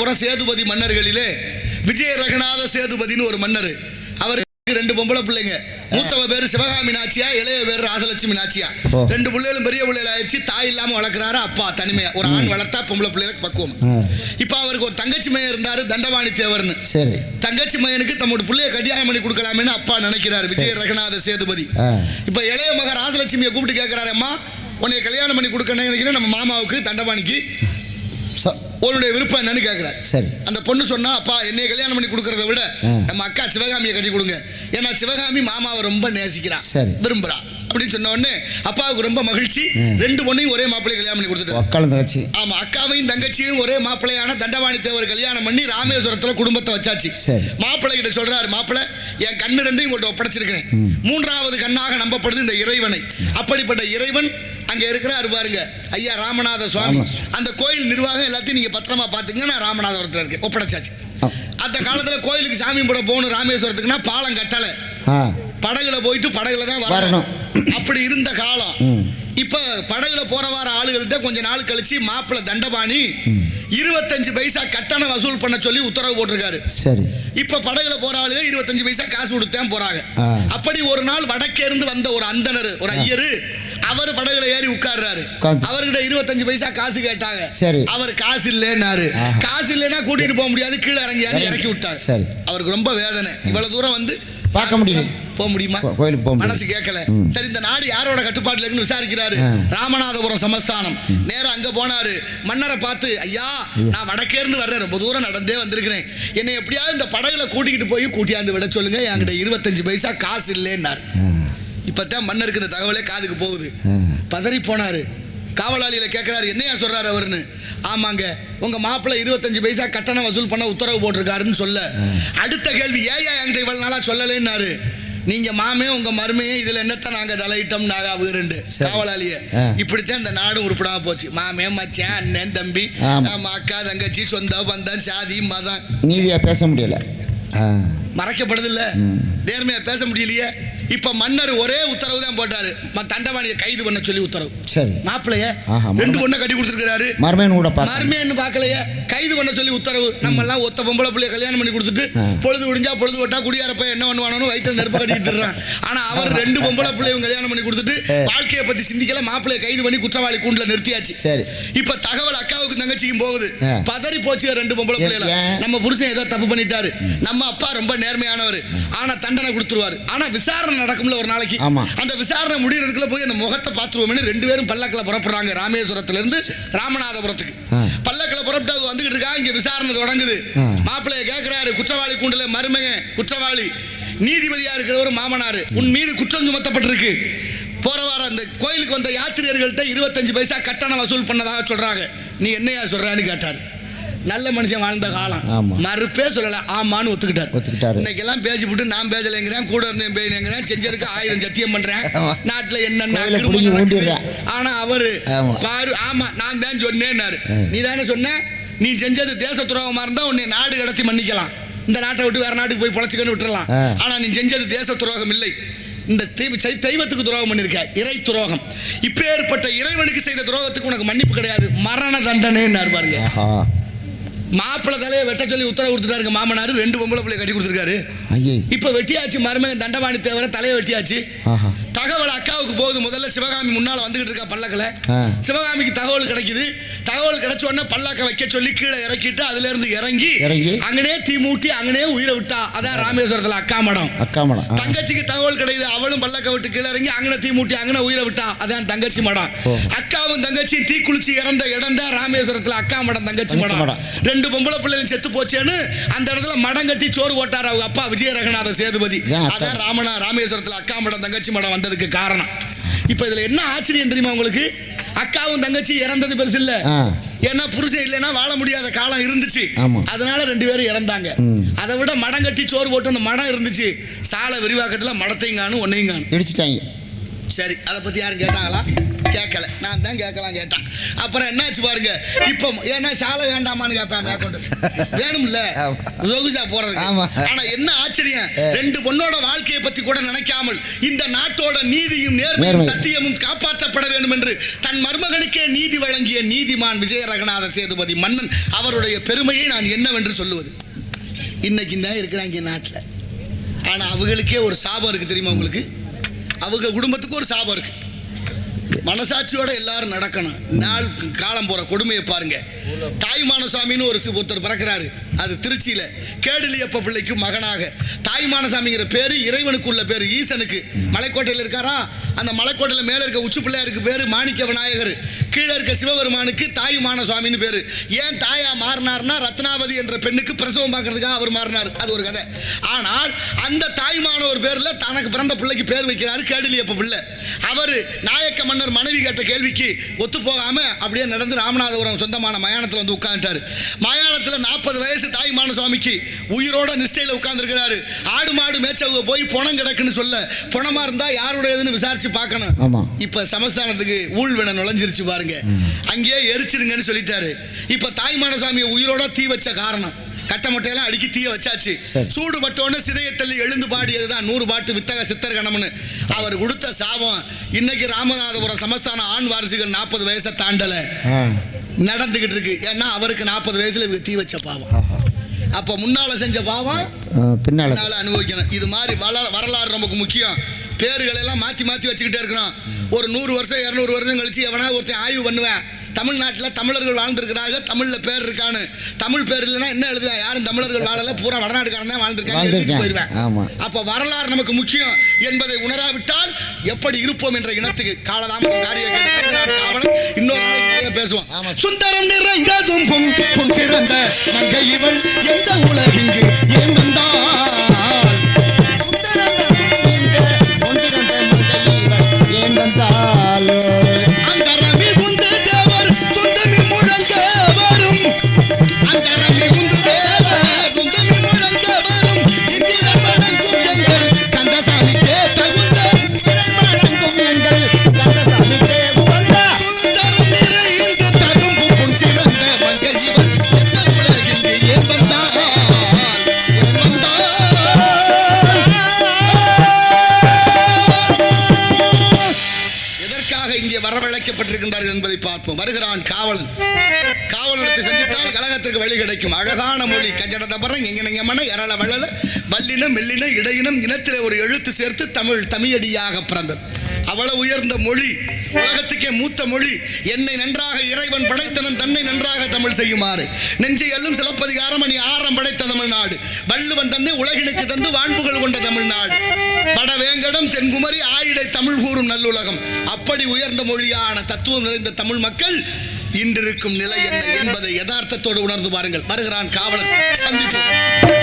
ராமநாதபுரம் சேதுபதி மன்னர்களிலே. விஜய ரகுநாத சேதுபதினு ஒரு மன்னர். அவருக்கு ரெண்டு பொம்பளை பிள்ளைங்க. மூத்தவ பேரு சிவகாமி நாச்சியா இளைய பேரு ராசலட்சுமி நாச்சியா. ரெண்டு பிள்ளைகளும் பெரிய பிள்ளைகள் ஆயிடுச்சு. தாய் இல்லாம வளர்க்குறாரு? அப்பா தனிமையா. ஒரு ஆண் வளர்த்தா பொம்பளை பிள்ளைகளுக்கு பக்குவம். இப்ப அவருக்கு ஒரு தங்கச்சி மையன் இருந்தாரு தண்டவாணி தேவர்னு. சரி. தங்கச்சி மையனுக்கு தம்மோட பிள்ளைய கல்யாணம் பண்ணி கொடுக்கலாமேன்னு அப்பா நினைக்கிறாரு விஜய ரகுநாத சேதுபதி. இப்ப இளைய மக ராஜலட்சுமியை கூப்பிட்டு கேட்கிறாரு அம்மா உன்னை கல்யாணம் பண்ணி கொடுக்க நினைக்கிறேன். நம்ம மாமாவுக்கு தண்டபாணிக்கு. ச- உன்னுடைய விருப்பம் என்னன்னு கேட்கிறார் சரி. அந்த பொண்ணு சொன்னா அப்பா என்னைய கல்யாணம் பண்ணி கொடுக்கறத விட. நம்ம அக்கா சிவகாமியை கட்டி கொடுங்க. ஏன்னா சிவகாமி மாமாவை ரொம்ப நேசிக்கிறா. சரி. விரும்புறா. அப்படின்னு சொன்ன உடனே அப்பாவுக்கு ரொம்ப மகிழ்ச்சி. ரெண்டு பொண்ணையும் ஒரே மாப்பிள்ளை கல்யாணம் பண்ணி கொடுத்துட்டாரு. ஒக்காலம் தங்கச்சி. ஆமா அக்காவையும் தங்கச்சியும் ஒரே மாப்பிள்ளையான தண்டவாணி தேவர் கல்யாணம் பண்ணி ராமேஸ்வரத்துல குடும்பத்தை வச்சாச்சு. மாப்பிள்ளை கிட்ட சொல்றாரு மாப்பிள்ளை என் கண்ணு ரெண்டையும் உங்கள்ட்ட ஒப்படைச்சிருக்கிறேன். மூன்றாவது கண்ணாக நம்பப்படுது இந்த இறைவனை. அப்படிப்பட்ட இறைவன் அங்க இருக்கிறாரு பாருங்க. ஐயா ராமநாத சுவாமி. அந்த கோயில் நிர்வாகம் எல்லாத்தையும் நீங்க பத்திரமா பாத்துங்க நான் ராமநாதபுரத்துல இருக்கேன். ஒப்படைச்சாச்சு. அந்த காலத்துல கோயிலுக்கு சாமி போட போகணும் ராமேஸ்வரத்துக்குன்னா பாலம் கட்டல. படகுல போயிட்டு படகுல தான் வரணும். அப்படி இருந்த காலம். இப்ப படகுல போற வார ஆளுகள்கிட்ட கொஞ்ச நாள் கழிச்சு மாப்பிள்ளை தண்டபாணி இருபத்தஞ்சு பைசா கட்டணம் வசூல் பண்ண சொல்லி உத்தரவு போட்டிருக்காரு. சரி. இப்ப படகுல போற ஆளுங்க இருபத்தஞ்சு பைசா காசு கொடுத்தேன் போறாங்க. அப்படி ஒரு நாள் வடக்கே இருந்து வந்த ஒரு அந்தனர் ஒரு ஐயரு அவர் படகுல ஏறி உட்கார்றாரு. அவர்கிட்ட இருபத்தஞ்சு பைசா காசு கேட்டாங்க சரி. அவர் காசு இல்லைன்னாரு. காசு இல்லைன்னா கூட்டிட்டு போக முடியாது கீழே இறங்கி. இறக்கி விட்டாங்க சரி. அவருக்கு ரொம்ப வேதனை இவ்வளவு தூரம் வந்து பார்க்க முடியல. போக முடியுமா கோயிலுக்கு போக. மனசு கேட்கல. சரி இந்த நாடு யாரோட கட்டுப்பாட்டுல இருக்குன்னு விசாரிக்கிறாரு. ராமநாதபுரம் சமஸ்தானம் நேரா அங்க போனாரு மன்னரை பார்த்து ஐயா நான் வடக்கே இருந்து வர்றேன் ரொம்ப தூரம் நடந்தே வந்திருக்கிறேன் என்னை எப்படியாவது இந்த படகுல கூட்டிக்கிட்டு போய் கூட்டியாந்து விட சொல்லுங்க என்கிட்ட இருபத்தஞ்சு பைசா காசு இல்லைன்னார். இப்பதான் மன்னருக்கு இந்த தகவலே காதுக்கு போகுது. பதறி போனாரு. காவலாளியில கேட்கிறாரு என்னையா சொல்றாரு அவருன்னு? ஆமாங்க உங்க மாப்பிள்ளை இருபத்தஞ்சு பைசா கட்டணம் வசூல் பண்ண உத்தரவு போட்டிருக்காருன்னு சொல்ல. அடுத்த கேள்வி ஏயா என்கிட்ட இவ்வளவு நாளா சொல்லலைன்னாரு? நீங்க மாமே உங்க மருமையே இதுல என்னத்த நாங்க தலையிட்டோம் நாங்க அவங்க ரெண்டு. காவலாளிய. இப்படித்தான் இந்த நாடும் உருப்படாம போச்சு. மாமே மச்சான் அண்ணன் தம்பி அக்கா தங்கச்சி சொந்த பந்தம் சாதி மதம். நீதியா பேச முடியல. மறைக்கப்படுது இல்ல. நேர்மையா பேச முடியலையே. இப்ப மன்னர் ஒரே உத்தரவு தான் போட்டாரு. ம- தண்டவாணியை கைது பண்ண சொல்லி உத்தரவு. சரி. மாப்பிளைய ஆஹா, ரெண்டு பொண்ணை கட்டி கொடுத்துருக்காரு மருமையன் கூட பார்க்க மருமையன்னு பார்க்கலையே. கைது பண்ண சொல்லி உத்தரவு. நம்ம எல்லாம் ஒத்த பொம்பளை பிள்ளைய கல்யாணம் பண்ணி கொடுத்துட்டு. பொழுது விடிஞ்சா பொழுது விட்டா குடியார போய் என்ன பண்ணுவானு வயிற்றுல நெருப்பு கட்டிட்டு ஆனா அவர் ரெண்டு பொம்பளை பிள்ளையும் கல்யாணம் பண்ணி கொடுத்துட்டு. வாழ்க்கையை பத்தி சிந்திக்கல. மாப்பிளைய கைது பண்ணி குற்றவாளி கூண்டுல நிறுத்தியாச்சு. சரி. இப்ப தகவல் அக்காவுக்கு தங்கச்சிக்கும் போகுது. பதறி போச்சு ரெண்டு பொம்பளை ஏன்? நம்ம புருஷன் ஏதோ தப்பு பண்ணிட்டாரு. நம்ம அப்பா ரொம்ப நேர்மையானவர். ஆனா தண்டனை கொடுத்துருவாரு. ஆனா விசாரணை நடக்கும்ல ஒரு நாளைக்கு. ஆமா. அந்த விசாரணை முடியறதுக்குள்ள போய் அந்த முகத்தை பார்த்துருவோம்னு ரெண்டு பேரும் பல்லக்கில் புறப்படுறாங்க. ராமேஸ்வரத்துல இருந்து ராமநாதபுரத்துக்கு. பல்லக்கில் புறப்பட்டு வந்துகிட்டு இருக்கா? இங்க விசாரணை தொடங்குது. மாப்பிள்ளைய கேட்கிறாரு குற்றவாளி கூண்டுல மருமகன் குற்றவாளி. நீதிபதியா இருக்கிறவர் மாமனாரு. உன் மீது குற்றம் சுமத்தப்பட்டிருக்கு. போற வாரம் அந்த கோயிலுக்கு வந்த யாத்திரியர்கள்ட்ட இருபத்தஞ்சு பைசா கட்டணம் வசூல் பண்ணதாக சொல்றாங்க. நீ என்னையா சொல்றான்னு கேட்டாரு. நல்ல மனுஷன் வாழ்ந்த காலம். மறுப்பே சொல்லல ஆமான்னு ஒத்துக்கிட்டார் ஒத்துக்கிட்டாரு. இன்னைக்கெல்லாம் பேசி விட்டு நான் பேசலைங்கிறேன் கூட இருந்தேன் பேசுனேங்கிறேன் செஞ்சதுக்கு ஆயிரம் சத்தியம் பண்றேன். நாட்டுல என்னென்ன. ஆனா அவரு. பாரு ஆமா நான் தான் சொன்னேன்னாரு. நீ தானே சொன்ன நீ செஞ்சது தேச துரோகமா இருந்தா உன்னை நாடு கடத்தி மன்னிக்கலாம் இந்த நாட்டை விட்டு வேற நாட்டுக்கு போய் பொழைச்சிக்கன்னு விட்டுறலாம். ஆனா நீ செஞ்சது தேச துரோகம் இல்லை இந்த தெய்வ தெய்வத்துக்கு துரோகம் பண்ணிருக்க இறை துரோகம் இப்பேற்பட்ட இறைவனுக்கு செய்த துரோகத்துக்கு உனக்கு மன்னிப்பு கிடையாது மரண தண்டனைன்னு பாருங்க மாப்பிள்ளை தலையை வெட்ட சொல்லி உத்தரவு கொடுத்துட்டாருங்க மாமனார். ரெண்டு பொம்பளை பிள்ளை கட்டி கொடுத்துருக்காரு. இப்ப வெட்டியாச்சு மருமகன் தண்டவாணி தேவர தலையை வெட்டியாச்சு. தகவல் அக்காவுக்கு போகுது. முதல்ல சிவகாமி முன்னால வந்துகிட்டு இருக்கா பல்லக்கில். சிவகாமிக்கு தகவல் கிடைக்குது. தகவல் கிடைச்ச உடனே பல்லாக்க வைக்க சொல்லி கீழே இறக்கிட்டு அதுல இருந்து இறங்கி இறங்கி? அங்கனே தீ மூட்டி அங்கனே உயிரை விட்டா அதான் ராமேஸ்வரத்துல அக்கா மடம் அக்கா மடம். தங்கச்சிக்கு தகவல் கிடைக்குது அவளும் பல்லக்க விட்டு கீழே இறங்கி அங்கன தீ மூட்டி அங்கன உயிரை விட்டா அதான் தங்கச்சி மடம். அக்காவும் தங்கச்சியும் தீ குளிச்சு இறந்த இடம் தான் ராமேஸ்வரத்துல அக்கா மடம் தங்கச்சி தங்கச்சி மடம். ரெண்டு பொம்பளை பிள்ளைகளும் செத்து போச்சேன்னு அந்த இடத்துல மடம் கட்டி சோறு போட்டார் அவங்க அப்பா விஜய ரகநாத சேதுபதி? அதான் ராமனா ராமேஸ்வரத்துல அக்கா மடம் தங்கச்சி மடம் வந்ததுக்கு காரணம் இப்ப இதுல என்ன ஆச்சரியம் தெரியுமா உங்களுக்கு? அக்காவும் தங்கச்சி இறந்தது பெருசு இல்ல. ஏன்னா புருஷன் இல்லைன்னா வாழ முடியாத காலம் இருந்துச்சு. அதனால ரெண்டு பேரும் இறந்தாங்க. அதை விட மடம் கட்டி சோறு போட்டு அந்த மடம் இருந்துச்சு. சாலை விரிவாக்கத்துல மடத்தையும் காணும் ஒன்னையும் காணும். இடிச்சிட்டாங்க. சரி அதை பத்தி யாரும் கேட்டாங்களா? கேட்கல. நான் தான் கேட்கலாம் கேட்டான். அப்புறம் என்னாச்சு பாருங்க. இப்போ ஏன்னா சாலை வேண்டாமான்னு கேட்பேன் மேற்கொண்டு வேணும்ல? போறதுக்கு. ஆமா. ஆனா என்ன ஆச்சரியம்? ரெண்டு பொண்ணோட வாழ்க்கையை பத்தி கூட நினைக்காமல் இந்த நாட்டோட நீதியும் நேர்மையும் நேர்மை. சத்தியமும் காப்பாற்றப்பட வேண்டும் என்று தன் மருமகனுக்கே நீதி வழங்கிய நீதிமான் விஜய ரங்கநாத சேதுபதி மன்னன் அவருடைய பெருமையை நான் என்னவென்று சொல்லுவது? இன்னைக்கு தான் இருக்கிறாங்க நாட்டில். ஆனா அவங்களுக்கே ஒரு சாபம் இருக்கு தெரியுமா உங்களுக்கு? அவங்க குடும்பத்துக்கு ஒரு சாபம் இருக்கு. மனசாட்சியோட எல்லாரும் நடக்கணும். நாள் காலம் போற கொடுமையை பாருங்க. தாய்மான சுவாமின்னு ஒரு ஒருத்தர் பிறக்கிறாரு. அது திருச்சியில. கேடுலியப்ப பிள்ளைக்கு மகனாக. தாய்மான சாமிங்கிற பேரு இறைவனுக்குள்ள பேரு ஈசனுக்கு. மலைக்கோட்டையில் இருக்காரா? அந்த மலைக்கோட்டையில் மேலே இருக்க உச்சி பிள்ளையாருக்கு பேரு மாணிக்க விநாயகர். கீழே இருக்க சிவபெருமானுக்கு தாயுமான சுவாமின்னு பேரு. ஏன் தாயா மாறினார்னா ரத்னாவதி என்ற பெண்ணுக்கு பிரசவம் பார்க்கறதுக்காக அவர் மாறினார். அது ஒரு கதை. ஆனால் அந்த தாய்மான ஒரு பேர்ல தனக்கு பிறந்த பிள்ளைக்கு பேர் வைக்கிறாரு கேடுலியப்ப பிள்ளை. அவர் நாயக்க கேட்ட கேள்விக்கு ஒத்து போகாம அப்படியே நடந்து ராமநாதபுரம் சொந்தமான மயானத்துல வந்து உட்கார்ந்துட்டாரு. மயானத்துல நாற்பது வயசு தாய்மான சுவாமிக்கு உயிரோட நிஷ்டையில உட்கார்ந்துருக்கிறாரு. ஆடு மாடு மேய்ச்சவங்க போய் பணம் கிடக்குன்னு சொல்ல பணமா இருந்தா யாருடையதுன்னு விசாரிச்சு பார்க்கணும். ஆமா. இப்ப சமஸ்தானத்துக்கு ஊழ்வினை நுழைஞ்சிருச்சு பாருங்க. அங்கேயே எரிச்சிருங்கன்னு சொல்லிட்டாரு. இப்ப தாய்மான சாமியை உயிரோட தீ வச்ச காரணம். கட்ட மட்டையெல்லாம் அடிக்கி தீய வச்சாச்சு. சூடு பட்டோன்னு சிதையை தள்ளி எழுந்து பாடியதுதான் நூறு பாட்டு வித்தக சித்தர் கணம்னு அவர் கொடுத்த சாபம் இன்னைக்கு ராமநாதபுரம் சமஸ்தான ஆண் வாரிசுகள் நாற்பது வயசை தாண்டல. நடந்துகிட்டு இருக்கு. ஏன்னா அவருக்கு நாற்பது வயசுல தீ வச்ச பாவம். அப்ப முன்னால செஞ்ச பாவம் பின்னால. அனுபவிக்கணும். இது மாதிரி வரலாறு நமக்கு முக்கியம். பேர்கள் எல்லாம் மாற்றி மாற்றி வச்சுக்கிட்டே இருக்கணும். ஒரு நூறு வருஷம் இரநூறு வருஷம் கழிச்சு எவனா ஒருத்தன் ஆய்வு பண்ணுவேன். தமிழ்நாட்டில் தமிழர்கள் வாழ்ந்திருக்கிறார்கள் தமிழில் பேர் இருக்கான்னு. தமிழ் பேர் இல்லைன்னா என்ன எழுதுவேன் யாரும் தமிழர்கள் வாழல. பூரா வடநாட்டுக்காரன் தான் வாழ்ந்திருக்காங்க. போயிடுவேன் ஆமா. அப்போ வரலாறு நமக்கு முக்கியம். என்பதை உணராவிட்டால் எப்படி இருப்போம் என்ற இனத்துக்கு? காலதாமதம் காரிய காவலன் இன்னொரு பேசுவோம். சுந்தரம் நிறைந்ததும் பொன் சிறந்த மங்கை இவள். எந்த உலகிங்கு ஏன் காவலன் காவலனத்தை சந்தித்தால் கழகத்திற்கு வழி கிடைக்கும். அழகான மொழி. கஜடதபரம் எங்கனங்க எங்கனங்கமன எரள வள்ளல வல்லினம் மெல்லினம் இடையினம் இனத்தில் ஒரு எழுத்து சேர்த்து தமிழ் தமிழடியாக பிறந்தது. அவ்வளவு உயர்ந்த மொழி. உலகத்துக்கே மூத்த மொழி. என்னை நன்றாக இறைவன் படைத்தனன் தன்னை நன்றாக தமிழ் செய்யுமாறு. நெஞ்சை எல்லும் சிலப்பதிகாரம் அணி ஆரம் படைத்த தமிழ்நாடு. வள்ளுவன் தன்னை உலகினுக்கு தந்து வான்புகள் கொண்ட தமிழ்நாடு. வடவேங்கடம் தென்குமரி ஆயிடை தமிழ் கூறும் நல்லுலகம். அப்படி உயர்ந்த மொழியான தத்துவம் நிறைந்த தமிழ் மக்கள் இன்றிருக்கும் நிலை என்ன என்பதை யதார்த்தத்தோடு உணர்ந்து பாருங்கள் வருகிறான் காவலன் சந்திப்போம்.